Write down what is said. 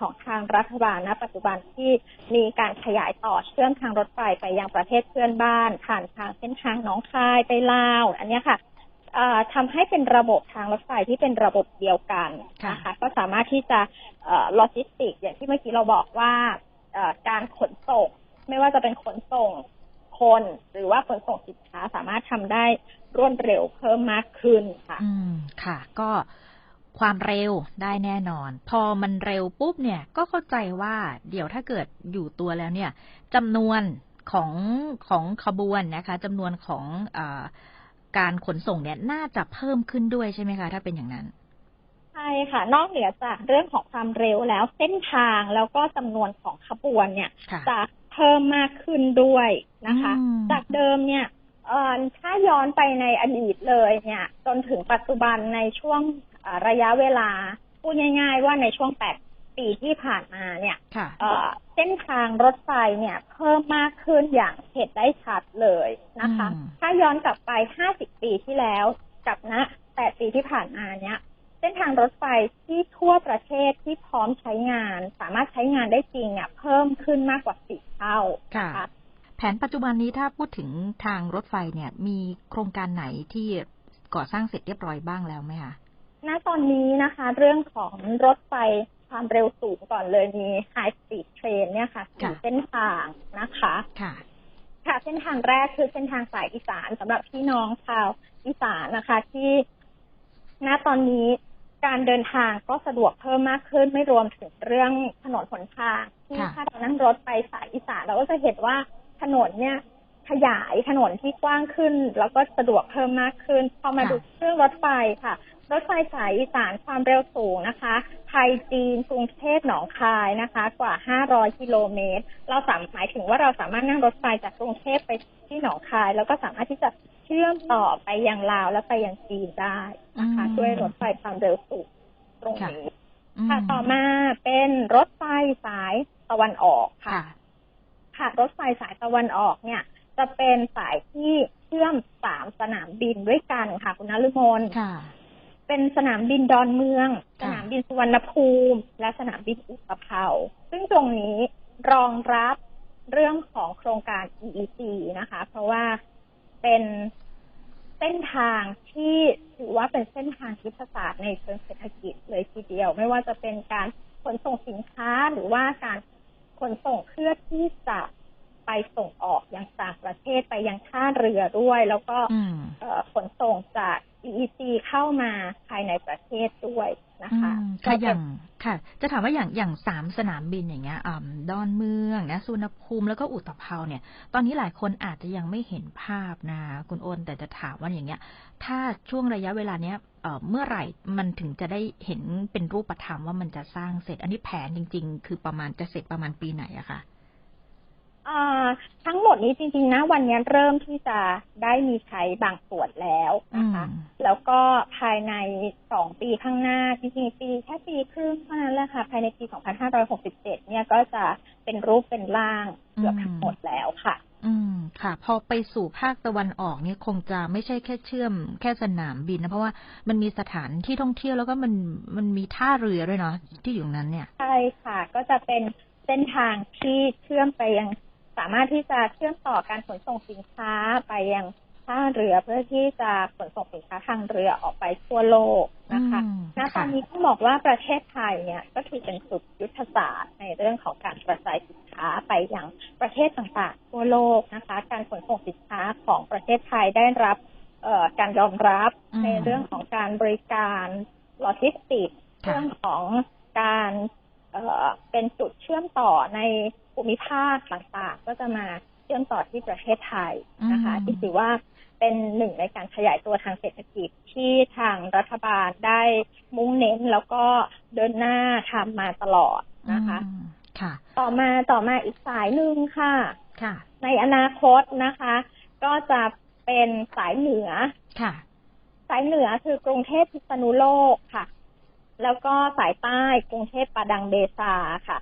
ของทางรัฐบาลณปัจจุบันที่มีการขยายต่อเชื่อมทางรถไฟไปยังประเทศเพื่อนบ้าน ผ่านทางเส้นทางหนองคายไปลาว อันเนี้ยค่ะเอ่อทำให้เป็นระบบทางรถไฟที่เป็นระบบเดียวกันนะคะก็สามารถที่จะโลจิสติก อย่างที่เมื่อกี้เราบอกว่าเอ่อการขนส่ง ไม่ว่าจะเป็นขนส่งคน หรือว่าขนส่งสินค้าสามารถทำได้รวดเร็วเพิ่มมากขึ้นค่ะ อืมค่ะ ก็ ความเร็วได้แน่นอน พอมันเร็วปุ๊บเนี่ยก็เข้าใจว่าเดี๋ยวถ้าเกิดอยู่ตัวแล้วเนี่ยจำนวนของของขบวนนะคะจำนวนของอการขนส่งเนี่ยน่าจะเพิ่มขึ้นด้วยใช่ไหมคะ ถ้าเป็นอย่างนั้นใช่ค่ะ นอกเหนือจากเรื่องของความเร็วแล้วเส้นทางแล้วก็จำนวนของขบวนเนี่ยค่ะจะเพิ่มมากขึ้นด้วยนะคะอืมจากเดิมเนี่ย เอ่อถ้าย้อนไปในอดีตเลยเนี่ย จนถึงปัจจุบันในช่วงเอ่อระยะเวลา พูดง่าย ๆ ว่าในช่วง8ปีที่ผ่านมาเนี่ยค่ะเอ่อเส้นทางรถไฟเนี่ยเพิ่มมากขึ้นอย่างเห็นได้ชัดเลยนะคะอืมถ้าย้อนกลับไป 50 ปีที่แล้วกับณ8ปีที่ผ่านมาเนี่ย เส้นทางรถไฟที่ทั่วประเทศที่พร้อมใช้งาน สามารถใช้งานได้จริงเนี่ยเพิ่มขึ้นมากกว่าสี่เท่าค่ะนะคะ แผนปัจจุบันนี้ถ้าพูดถึงทางรถไฟเนี่ย มีโครงการไหนที่ก่อสร้างเสร็จเรียบร้อยบ้างแล้วไหมคะณตอนนี้นะคะ เรื่องของรถไฟความเร็วสูงก่อนเลยมี High Speed Train เนี่ยค่ะสี่ค่ะเส้นทางนะคะค่ะ ค่ะเส้นทางแรกคือเส้นทางสายอีสานสำหรับพี่น้องชาวอีสานนะคะ ที่ณตอนนี้การเดินทางก็สะดวกเพิ่มมากขึ้นไม่รวมถึงเรื่องถนนหนทางที่ค่ะถ้าเรานั่งรถไปสายอีสานเราก็จะเห็นว่าถ นนเนี่ยขยายถนนที่กว้างขึ้น แล้วก็สะดวกเพิ่มมากขึ้น พอมาดูเครื่องรถไฟค่ะ รถไฟสายอีสานความเร็วสูงนะคะ ไทยจีนกรุงเทพหนองคายนะคะ กว่า 500 กิโลเมตร เราสามหมายถึงว่าเราสามารถนั่งรถไฟจากกรุงเทพไปที่หนองคาย แล้วก็สามารถที่จะเชื่อมต่อไปยังลาวและไปยังจีนได้นะคะอืมด้วยรถไฟความเร็วสูงตรงนี้มค่ะต่อมาเป็นรถไฟสายตะวันออกค่ะค่ะ ค่ะรถไฟสายตะวันออกเนี่ย จะเป็นสายที่เชื่อมสามสนามบินด้วยกันค่ะ คุณนฤมลค่ะ เป็นสนามบินดอนเมืองสค่ะนามบินสุวรรณภูมิ และสนามบินอุตภเปาซึ่งตรงนี้รองรับเรื่องของโครงการ EEC นะคะ เพราะว่าเป็นเส้นทางที่ถือว่าเป็นเส้นทางยุทธศาสตร์ในเชิงเศรษฐกิจเลยทีเดียว ไม่ว่าจะเป็นการขนส่งสินค้าหรือว่าการขนส่งเพื่อที่จะไป ส่งออกยังต่างประเทศไปยังท่าเรือด้วย แล้วก็อืมเอ่อขนส่งจาก EEC เข้ามาภายในประเทศด้วยนะคะอืมค่ะอย่างค่ะ จะถามว่าอย่างอย่างสามสนามบินอย่างเงี้ยอ่าดอนเมืองนะสุวรรณภูมิแล้วก็อุตภเปาเนี่ย ตอนนี้หลายคนอาจจะยังไม่เห็นภาพนะคุณโอนแต่จะถามว่าอย่างเงี้ย ถ้าช่วงระยะเวลาเนี้ยเอ่อเมื่อไหร่มันถึงจะได้เห็นเป็นรูปธรรมว่ามันจะสร้างเสร็จ อันนี้แผนจริง ๆ คือประมาณจะเสร็จประมาณปีไหนอะคะอ่า ทั้งหมดนี้จริง ๆ นะ วันนี้เริ่มที่จะได้มีใช้บางส่วนแล้วนะคะอืมแล้วก็ภายในสองปีข้างหน้า จริง ๆ ปีแค่ปีครึ่งเท่านั้นแหละค่ะ ภายในปี 2567 เนี่ยก็จะเป็นรูปเป็นร่างเกือบทั้งหมดแล้วค่ะ อืมค่ะ พอไปสู่ภาคตะวันออกเนี่ยคงจะไม่ใช่แค่เชื่อม แค่สนามบินนะเพราะว่ามันมีสถานที่ท่องเที่ยวแล้วก็มันมันมีท่าเรือด้วยเนาะที่อยู่ตรงนั้นเนี่ยใช่ค่ะ ก็จะเป็นเส้นทางที่เชื่อมไปยัง สามารถที่จะเชื่อมต่อการขนส่งสินค้าไปยังท่าเรือเพื่อที่จะขนส่งสินค้าทางเรือออกไปทั่วโลกนะคะอืมณตค่ะอนนี้ต้องบอกว่าประเทศไทยเนี่ยก็ถือเป็นสุดยุทธศาสตร์ในเรื่องของการกระจายสินค้าไปยังประเทศต่างๆ ทั่วโลกนะคะ การขนส่งสินค้าของประเทศไทยได้รับเอ่อการยอมรับอืมในเรื่องของการบริการโลจิสติกส์ค่ะเรื่องของการ เอ่อเป็นจุดเชื่อมต่อในภูมิภาคต่างๆ ก็จะมาเชื่อมต่อที่ประเทศไทยนะคะอืมที่ถือว่าเป็นหนึ่งในการขยายตัวทางเศรษฐกิจที่ทางรัฐบาลได้มุ่งเน้นแล้วก็เดินหน้าทำมาตลอดนะคะอืมค่ะ ต่อมาต่อมาอีกสายหนึ่งค่ะค่ะ ในอนาคตนะคะ ก็จะเป็นสายเหนือค่ะ สายเหนือคือกรุงเทพพิษณุโลกค่ะ แล้วก็สายใต้กรุงเทพปาดังเบซาค่ะ